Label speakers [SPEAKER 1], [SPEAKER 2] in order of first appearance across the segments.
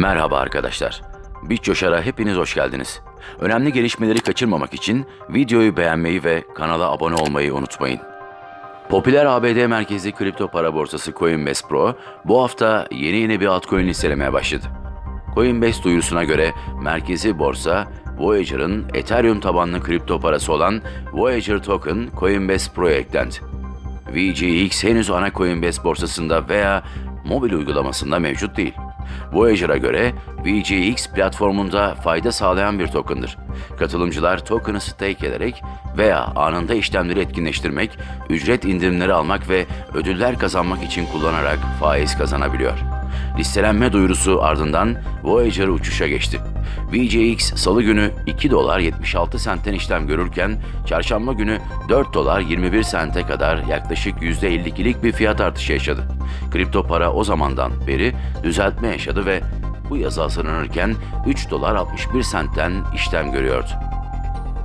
[SPEAKER 1] Merhaba arkadaşlar. BitCoşar'a hepiniz hoş geldiniz. Önemli gelişmeleri kaçırmamak için videoyu beğenmeyi ve kanala abone olmayı unutmayın. Popüler ABD merkezli kripto para borsası Coinbase Pro bu hafta yeni yeni bir altcoin listelemeye başladı. Coinbase duyurusuna göre merkezi borsa Voyager'ın Ethereum tabanlı kripto parası olan Voyager Token Coinbase Pro'ya eklendi. VGX henüz ana Coinbase borsasında veya mobil uygulamasında mevcut değil. Voyager'a göre VGX platformunda fayda sağlayan bir token'dır. Katılımcılar token'ı stake ederek veya anında işlemleri etkinleştirmek, ücret indirimleri almak ve ödüller kazanmak için kullanarak faiz kazanabiliyor. Listelenme duyurusu ardından Voyager uçuşa geçti. VGX salı günü 2 dolar 76 sentten işlem görürken çarşamba günü 4 dolar 21 sente kadar yaklaşık %52'lik bir fiyat artışı yaşadı. Kripto para o zamandan beri düzeltme yaşadı ve bu yazı hazırlanırken 3 dolar 61 sentten işlem görüyordu.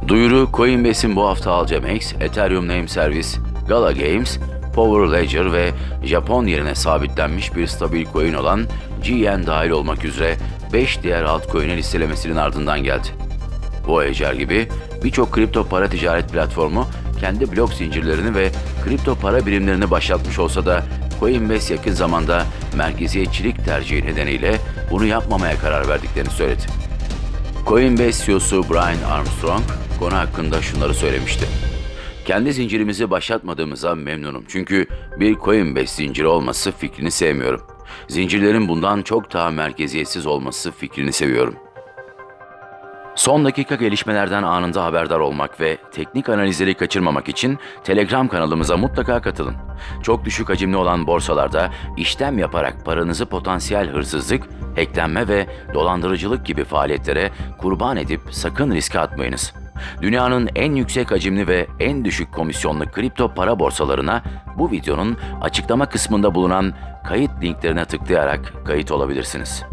[SPEAKER 1] Duyuru Coinbase'in bu hafta Max, Ethereum Name Service, Gala Games, Power Ledger ve Japon yerine sabitlenmiş bir stabil coin olan GN dahil olmak üzere 5 diğer altcoin'e listelemesinin ardından geldi. Voyager gibi birçok kripto para ticaret platformu kendi blok zincirlerini ve kripto para birimlerini başlatmış olsa da Coinbase yakın zamanda merkeziyetçilik tercihi nedeniyle bunu yapmamaya karar verdiklerini söyledi. Coinbase CEO'su Brian Armstrong konu hakkında şunları söylemişti. Kendi zincirimizi başlatmadığımıza memnunum çünkü bir Coinbase zinciri olması fikrini sevmiyorum. Zincirlerin bundan çok daha merkeziyetsiz olması fikrini seviyorum. Son dakika gelişmelerden anında haberdar olmak ve teknik analizleri kaçırmamak için Telegram kanalımıza mutlaka katılın. Çok düşük hacimli olan borsalarda işlem yaparak paranızı potansiyel hırsızlık, hacklenme ve dolandırıcılık gibi faaliyetlere kurban edip sakın riske atmayınız. Dünyanın en yüksek hacimli ve en düşük komisyonlu kripto para borsalarına bu videonun açıklama kısmında bulunan kayıt linklerine tıklayarak kayıt olabilirsiniz.